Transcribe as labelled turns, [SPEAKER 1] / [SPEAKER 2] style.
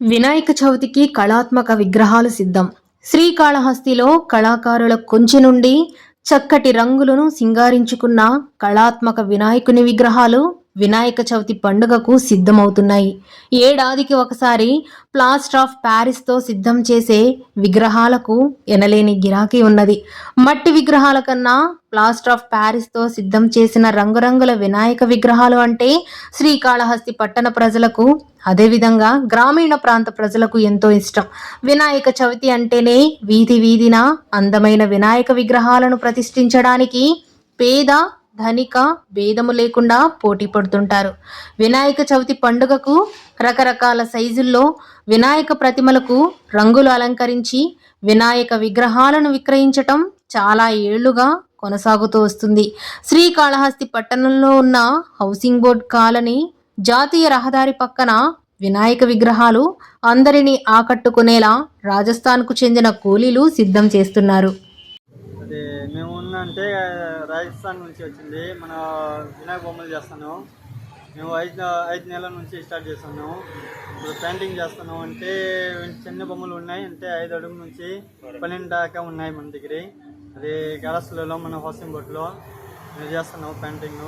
[SPEAKER 1] వినాయక చవితికి కళాత్మక విగ్రహాలు సిద్ధం. శ్రీకాళహస్తిలో కళాకారుల కొంచె నుండి చక్కటి రంగులను సింగారించుకున్న కళాత్మక వినాయకుని విగ్రహాలు వినాయక చవితి పండుగకు సిద్ధమవుతున్నాయి. ఏడాదికి ఒకసారి ప్లాస్టర్ ఆఫ్ ప్యారిస్తో సిద్ధం చేసే విగ్రహాలకు ఎనలేని గిరాకీ ఉన్నది. మట్టి విగ్రహాల కన్నా ప్లాస్టర్ ఆఫ్ ప్యారిస్తో సిద్ధం చేసిన రంగురంగుల వినాయక విగ్రహాలు అంటే శ్రీకాళహస్తి పట్టణ ప్రజలకు అదేవిధంగా గ్రామీణ ప్రాంత ప్రజలకు ఎంతో ఇష్టం. వినాయక చవితి అంటేనే వీధి వీధిన అందమైన వినాయక విగ్రహాలను ప్రతిష్ఠించడానికి పేద ధనిక భేదము లేకుండా పోటీ పడుతుంటారు. వినాయక చవితి పండుగకు రకరకాల సైజుల్లో వినాయక ప్రతిమలకు రంగులు అలంకరించి వినాయక విగ్రహాలను విక్రయించటం చాలా ఏళ్ళుగా కొనసాగుతూ వస్తుంది. శ్రీకాళహస్తి పట్టణంలో ఉన్న హౌసింగ్ బోర్డ్ కాలనీ జాతీయ రహదారి పక్కన వినాయక విగ్రహాలు అందరినీ ఆకట్టుకునేలా రాజస్థాన్కు చెందిన కూలీలు సిద్ధం చేస్తున్నారు.
[SPEAKER 2] ఉన్న అంటే రాజస్థాన్ నుంచి వచ్చింది. మన వినాయక బొమ్మలు చేస్తాను మేము ఐదు ఐదు నెలల నుంచి స్టార్ట్ చేస్తాను ఇప్పుడు పెయింటింగ్ చేస్తాను అంటే చిన్న బొమ్మలు ఉన్నాయి. అంటే ఐదు అడుగు నుంచి పన్నెండు దాకా ఉన్నాయి మన దగ్గర. అది గరస్లలో మన హౌసింగ్ బోట్లో మేము చేస్తున్నాం పెయింటింగ్.